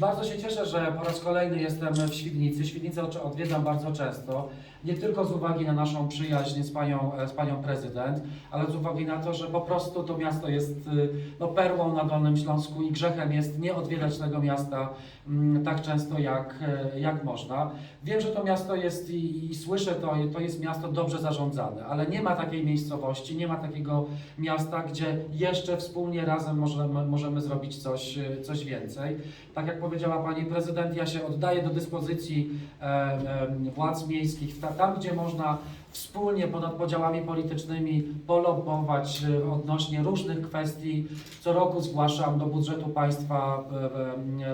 Bardzo się cieszę, że po raz kolejny jestem w Świdnicy. Świdnicę od- odwiedzam bardzo często. Nie tylko z uwagi na naszą przyjaźń z panią, z panią prezydent, ale z uwagi na to, że po prostu to miasto jest y, no, perłą na Dolnym Śląsku i grzechem jest nie odwiedzać tego miasta mm, tak często jak, e, jak można. Wiem, że to miasto jest i, i słyszę to, to jest miasto dobrze zarządzane, ale nie ma takiej miejscowości, nie ma takiego miasta, gdzie jeszcze wspólnie razem możemy, możemy zrobić coś, e, coś więcej. Tak jak powiedziała Pani Prezydent, ja się oddaję do dyspozycji e, e, władz miejskich, ta, tam gdzie można wspólnie ponad podziałami politycznymi polobować e, odnośnie różnych kwestii. Co roku zgłaszam do budżetu państwa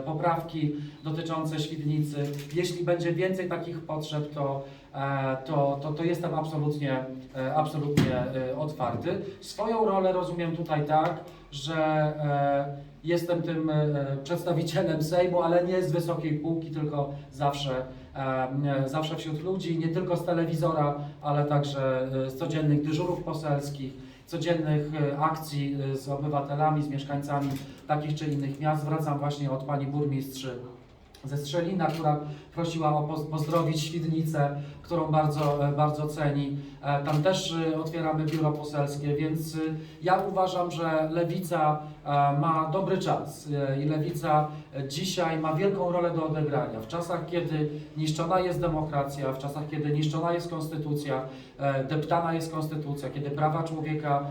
poprawki dotyczące Świdnicy. Jeśli będzie więcej takich potrzeb, to, to, to, to jestem absolutnie, absolutnie otwarty. Swoją rolę rozumiem tutaj tak, że e, jestem tym e, przedstawicielem Sejmu, ale nie z wysokiej półki, tylko zawsze, e, zawsze wśród ludzi, nie tylko z telewizora, ale także z codziennych dyżurów poselskich, codziennych akcji z obywatelami, z mieszkańcami takich czy innych miast. Wracam właśnie od pani burmistrz ze Strzelina, która prosiła o poz- pozdrowić Świdnicę, którą bardzo, e, bardzo ceni. E, Tam też e, otwieramy biuro poselskie, więc ja uważam, że Lewica ma dobry czas i Lewica dzisiaj ma wielką rolę do odegrania. W czasach, kiedy niszczona jest demokracja, w czasach, kiedy niszczona jest konstytucja, deptana jest konstytucja, kiedy prawa człowieka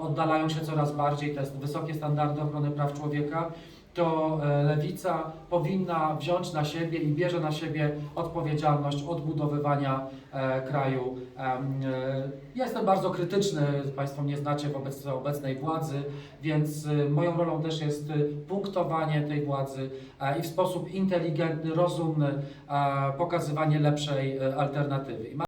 oddalają się coraz bardziej, te wysokie standardy ochrony praw człowieka, to e, lewica powinna wziąć na siebie i bierze na siebie odpowiedzialność odbudowywania e, kraju. E, Ja jestem bardzo krytyczny, Państwo mnie znacie wobec obecnej władzy, więc moją rolą też jest punktowanie tej władzy i w sposób inteligentny, rozumny pokazywanie lepszej alternatywy.